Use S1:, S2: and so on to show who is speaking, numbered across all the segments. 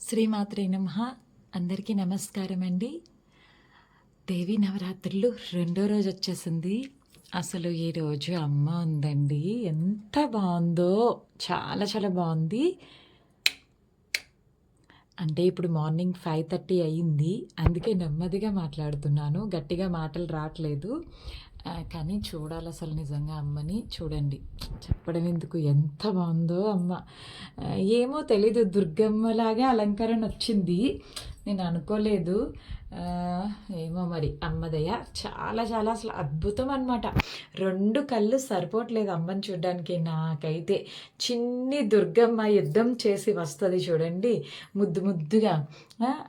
S1: శ్రీమాత్రే నమ. అందరికీ నమస్కారం అండి దేవి నవరాత్రులు రెండో రోజు వచ్చేసింది. అసలు ఈరోజు అమ్మ ఉందండి. ఎంత బాగుందో. చాలా చాలా బాగుంది. అంటే ఇప్పుడు మార్నింగ్ ఫైవ్ థర్టీ అయ్యింది అందుకే నెమ్మదిగా మాట్లాడుతున్నాను. గట్టిగా మాటలు రావట్లేదు. కానీ చూడాలి అసలు నిజంగా అమ్మని చూడండి. చెప్పడం ఎందుకు? ఎంత బాగుందో అమ్మ. ఏమో తెలీదు. దుర్గమ్మలాగే అలంకరణ వచ్చింది. నేను అనుకోలేదు. ఏమో మరి. అమ్మదయ్య చాలా చాలా అసలు అద్భుతం అనమాట రెండు కళ్ళు సరిపోవట్లేదు అమ్మని చూడడానికి నాకైతే. చిన్ని దుర్గమ్మ యుద్ధం చేసి వస్తుంది చూడండి. ముద్దు ముద్దుగా.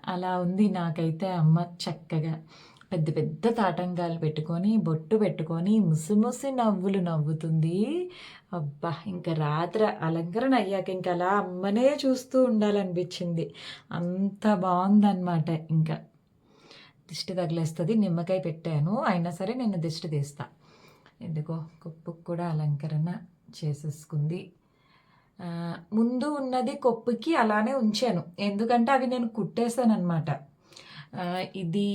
S1: అలా ఉంది నాకైతే అమ్మ చక్కగా. పెద్ద పెద్ద తాటంకాలు పెట్టుకొని బొట్టు పెట్టుకొని ముసిముసి నవ్వులు నవ్వుతుంది. అబ్బా ఇంకా రాత్రి అలంకరణ అయ్యాక ఇంకా అలా అమ్మనే చూస్తూ ఉండాలనిపించింది. అంత బాగుందన్నమాట. ఇంకా దిష్టి తగిలేస్తుంది నిమ్మకాయ పెట్టాను. అయినా సరే నేను దిష్టి తీస్తా. ఎందుకో కొప్పుకు కూడా అలంకరణ చేసేసుకుంది. ముందు ఉన్నది కొప్పుకి అలానే ఉంచాను. ఎందుకంటే అవి నేను కుట్టేశాను అనమాట ఇది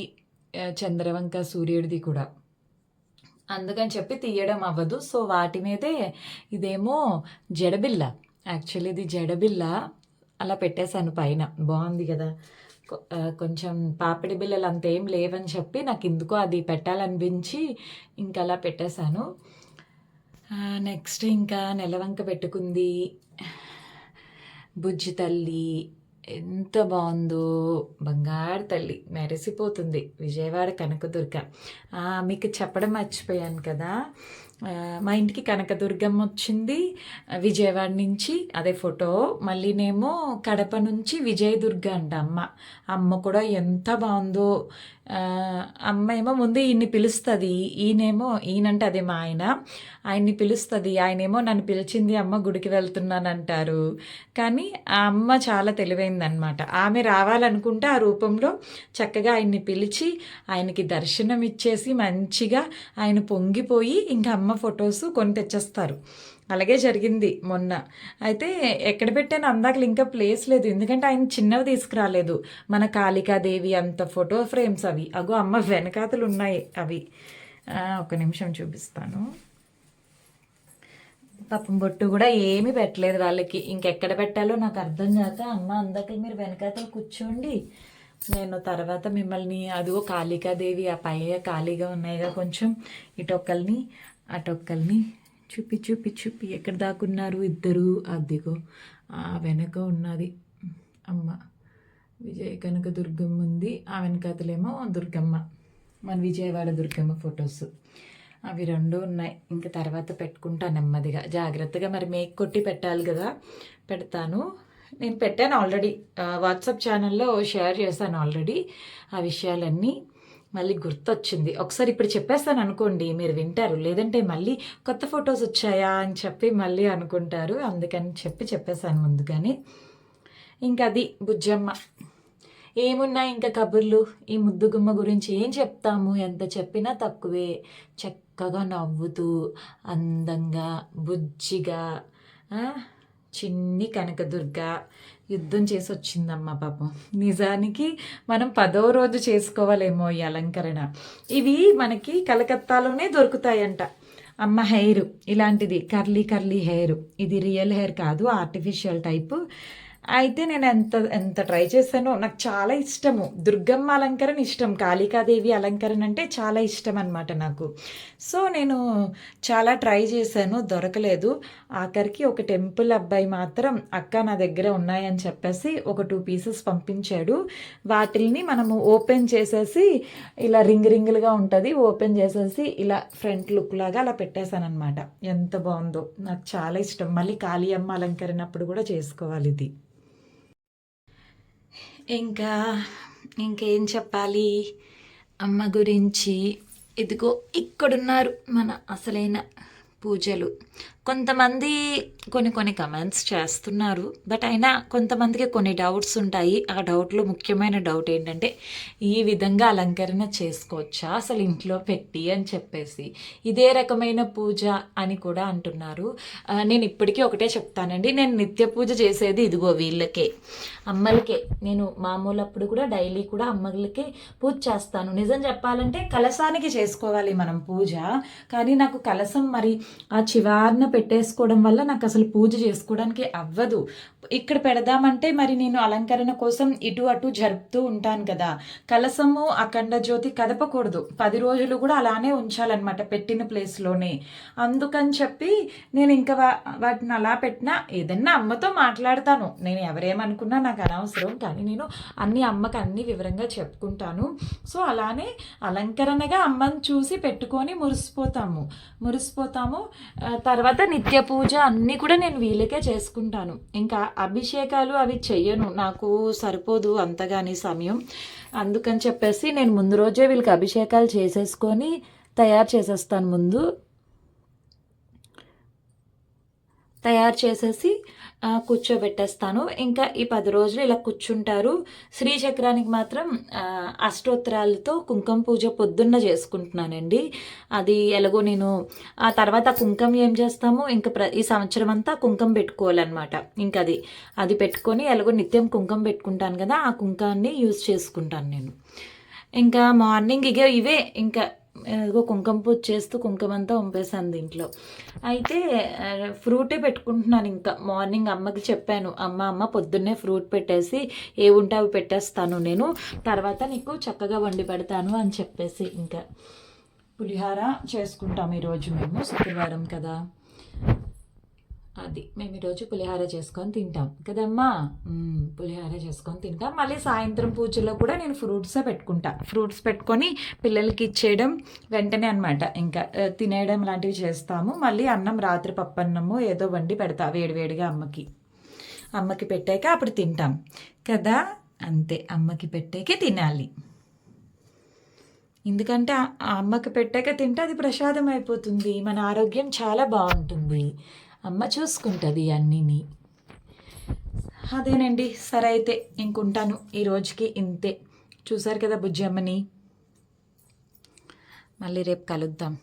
S1: చంద్రవంక సూర్యుడిది కూడా. అందుకని చెప్పి తీయడం అవ్వదు. సో వాటి మీదే ఇదేమో జడబిల్ల. యాక్చువల్లీ ఇది జడబిల్ల అలా పెట్టేశాను పైన. బాగుంది కదా. కొంచెం పాపిడి బిల్లలు అంతేం లేవని చెప్పి నాకు ఎందుకో అది పెట్టాలనిపించి ఇంకా అలా పెట్టేశాను. నెక్స్ట్ ఇంకా నెలవంక పెట్టుకుంది బుజ్జి తల్లి. ఎంత బాగుందో. బంగారు తల్లి మెరిసిపోతుంది. విజయవాడ కనకదుర్గ. మీకు చెప్పడం మర్చిపోయాను కదా. మా ఇంటికి కనకదుర్గమ్మ వచ్చింది విజయవాడ నుంచి. అదే ఫోటో. మళ్ళీనేమో కడప నుంచి విజయదుర్గ అంట అమ్మ. అమ్మ కూడా ఎంత బాగుందో. అమ్మ ఏమో ముందు ఈయన్ని పిలుస్తుంది. ఈయనేమో ఈయనంటే అదే మా ఆయన. ఆయన్ని పిలుస్తుంది. ఆయనేమో నన్ను పిలిచింది అమ్మ గుడికి వెళ్తున్నాను అంటారు కానీ ఆ అమ్మ చాలా తెలివైందనమాట ఆమె రావాలనుకుంటే ఆ రూపంలో చక్కగా ఆయన్ని పిలిచి ఆయనకి దర్శనం ఇచ్చేసి మంచిగా ఆయన పొంగిపోయి ఇంకా అమ్మ ఫొటోస్ కొని తెచ్చేస్తారు. అలాగే జరిగింది మొన్న. అయితే ఎక్కడ పెట్టాను అందాక ఇంకా ప్లేస్ లేదు. ఎందుకంటే ఆయన చిన్నవి తీసుకురాలేదు. మన కాళికాదేవి అంత ఫోటో ఫ్రేమ్స్ అవి. అగో అమ్మ వెనకాతలు ఉన్నాయి అవి. ఒక నిమిషం చూపిస్తాను. పాపం బొట్టు కూడా ఏమీ పెట్టలేదు వాళ్ళకి. ఇంకెక్కడ పెట్టాలో నాకు అర్థం కాక అమ్మ అందాక మీరు వెనకాతలు కూర్చోండి. నేను తర్వాత మిమ్మల్ని అదిగో కాళికాదేవి ఆ పై ఖాళీగా ఉన్నాయిగా కొంచెం ఇటొక్కల్ని ఆ టొక్కల్ని చూపి చూపి చూపి ఎక్కడ దాకున్నారు ఇద్దరు? అదిగో ఆ వెనక ఉన్నది అమ్మ. విజయ కనక దుర్గమ్మ ఉంది ఆ వెనకాతలేమో దుర్గమ్మ. మన విజయవాడ దుర్గమ్మ ఫొటోస్. అవి రెండు ఉన్నాయి. ఇంకా తర్వాత పెట్టుకుంటా నెమ్మదిగా. జాగ్రత్తగా మరి మేక్ కొట్టి పెట్టాలి కదా. పెడతాను. నేను పెట్టాను ఆల్రెడీ. వాట్సాప్ ఛానల్లో షేర్ చేశాను ఆల్రెడీ ఆ విషయాలన్నీ. మళ్ళీ గుర్తొచ్చింది. ఒకసారి ఇప్పుడు చెప్పేస్తాను అనుకోండి మీరు వింటారు. లేదంటే మళ్ళీ కొత్త ఫొటోస్ వచ్చాయా అని చెప్పి మళ్ళీ అనుకుంటారు. అందుకని చెప్పి చెప్పేశాను ముందుగానే. ఇంకా అది బుజ్జమ్మ. ఏమున్నాయి ఇంకా కబుర్లు? ఈ ముద్దుగుమ్మ గురించి ఏం చెప్తాము? ఎంత చెప్పినా తక్కువే. చక్కగా నవ్వుతూ అందంగా బుజ్జిగా చిన్ని కనకదుర్గ యుద్ధం చేసి వచ్చిందమ్మ పాపం. నిజానికి మనం పదో రోజు చేసుకోవాలేమో ఈ అలంకరణ. ఇవి మనకి కలకత్తాలోనే దొరుకుతాయంట. అమ్మ హెయిర్ ఇలాంటిది కర్లీ కర్లీ హెయిర్. ఇది రియల్ హెయిర్ కాదు ఆర్టిఫిషియల్ టైపు. అయితే నేను ఎంత ఎంత ట్రై చేశానో నాకు చాలా ఇష్టము. దుర్గమ్మ అలంకరణ ఇష్టం కాళికాదేవి అలంకరణ అంటే చాలా ఇష్టం అనమాట నాకు. సో నేను చాలా ట్రై చేశాను దొరకలేదు. ఆఖరికి ఒక టెంపుల్ అబ్బాయి మాత్రం అక్క నా దగ్గర ఉన్నాయని చెప్పేసి ఒక టూ పీసెస్ పంపించాడు. వాటిల్ని మనము ఓపెన్ చేసేసి ఇలా రింగ్ రింగులుగా ఉంటుంది ఓపెన్ చేసేసి ఇలా ఫ్రంట్ లుక్ లాగా అలా పెట్టేశాను అనమాట ఎంత బాగుందో. నాకు చాలా ఇష్టం. మళ్ళీ కాళీ అమ్మ అలంకరణ అప్పుడు కూడా చేసుకోవాలి ఇది. ఇంకా ఇంకేం చెప్పాలి? అమ్మ గురించి ఇదిగో ఇక్కడున్నారు మన అసలైన పూజలు. కొంతమంది కొన్ని కొన్ని కమెంట్స్ చేస్తున్నారు బట్ అయినా కొంతమందికి కొన్ని డౌట్స్ ఉంటాయి. ఆ డౌట్లో ముఖ్యమైన డౌట్ ఏంటంటే ఈ విధంగా అలంకరణ చేసుకోవచ్చా? అసలు ఇంట్లో పెట్టి అని చెప్పేసి. ఇదే రకమైన పూజ అని కూడా అంటున్నారు. నేను ఇప్పటికీ ఒకటే చెప్తానండి. నేను నిత్య పూజ చేసేది ఇదిగో వీళ్ళకే అమ్మలకే. నేను మామూలు అప్పుడు కూడా డైలీ కూడా అమ్మలకే పూజ చేస్తాను. నిజం చెప్పాలంటే కలసానికి చేసుకోవాలి మనం పూజ. కానీ నాకు కలసం మరి ఆ చివారిన పెట్టేసుకోవడం వల్ల నాకు అసలు పూజ చేసుకోవడానికి అవ్వదు. ఇక్కడ పెడదామంటే మరి నేను అలంకరణ కోసం ఇటు అటు జరుపుతూ ఉంటాను కదా. కలసము అఖండ జ్యోతి కదపకూడదు. పది రోజులు కూడా అలానే ఉంచాలన్నమాట పెట్టిన ప్లేస్లోనే అందుకని చెప్పి నేను ఇంకా వా- వాటిని అలా పెట్టినా ఏదన్నా అమ్మతో మాట్లాడతాను. నేను ఎవరేమనుకున్నా నాకు అనవసరం కానీ నేను అన్ని అమ్మకి అన్ని వివరంగా చెప్పుకుంటాను. సో అలానే అలంకరణగా అమ్మని చూసి పెట్టుకొని మురిసిపోతాము. మురిసిపోతాము. తర్వాత తర్వాత నిత్య పూజ అన్నీ కూడా నేను వీళ్ళకే చేసుకుంటాను. ఇంకా అభిషేకాలు అవి చెయ్యను. నాకు సరిపోదు అంతగాని సమయం. అందుకని చెప్పేసి నేను ముందు రోజే వీళ్ళకి అభిషేకాలు చేసేసుకొని తయారు చేసేస్తాను ముందు. తయారు చేసేసి కూర్చోబెట్టేస్తాను. ఇంకా ఈ పది రోజులు ఇలా కూర్చుంటారు. శ్రీచక్రానికి మాత్రం అష్టోత్తరాలతో కుంకుమ పూజ పొద్దున్న చేసుకుంటున్నానండి. అది ఎలాగో నేను ఆ తర్వాత కుంకుమ ఏం చేస్తాము? ఇంకా ప్ర ఈ సంవత్సరం అంతా కుంకుమ పెట్టుకోవాలన్నమాట. ఇంకా అది అది పెట్టుకొని ఎలాగో నిత్యం కుంకుమ పెట్టుకుంటాను కదా ఆ కుంకాన్ని యూజ్ చేసుకుంటాను నేను. ఇంకా మార్నింగ్ ఇక ఇవే. ఇంకా ఏదో కుంకుమ పూజ చేస్తూ కుంకుమ అంతా పంపేశాను దీంట్లో. అయితే ఫ్రూటే పెట్టుకుంటున్నాను ఇంకా. మార్నింగ్ అమ్మకి చెప్పాను. అమ్మ అమ్మ పొద్దున్నే ఫ్రూట్ పెట్టేసి ఏ ఉంటే అవి పెట్టేస్తాను నేను. తర్వాత నీకు చక్కగా వండి పెడతాను అని చెప్పేసి ఇంకా. పులిహార చేసుకుంటాం ఈరోజు మేము శుక్రవారం కదా. అది. మేము ఈరోజు పులిహార చేసుకొని తింటాం. కదమ్మా? పులిహార చేసుకొని తింటాం. మళ్ళీ సాయంత్రం పూజలో కూడా నేను ఫ్రూట్సే పెట్టుకుంటా. ఫ్రూట్స్ పెట్టుకొని పిల్లలకి ఇచ్చేయడం వెంటనే అనమాట ఇంకా తినేయడం లాంటివి చేస్తాము. మళ్ళీ అన్నం రాత్రి పప్పన్నము ఏదో వండి పెడతా వేడివేడిగా అమ్మకి. అమ్మకి పెట్టాక అప్పుడు తింటాం. కదా? అంతే. అమ్మకి పెట్టాకే తినాలి. ఎందుకంటే అమ్మకి పెట్టాక తింటే అది ప్రసాదం అయిపోతుంది. మన ఆరోగ్యం చాలా బాగుంటుంది. అమ్మ చూసుకుంటుంది అన్నీని. అదేనండి సరే అయితే ఇంకుంటాను ఈ రోజుకి ఇంతే. చూసారు కదా బుజ్జి అమ్మని? మళ్ళీ రేపు కలుద్దాం.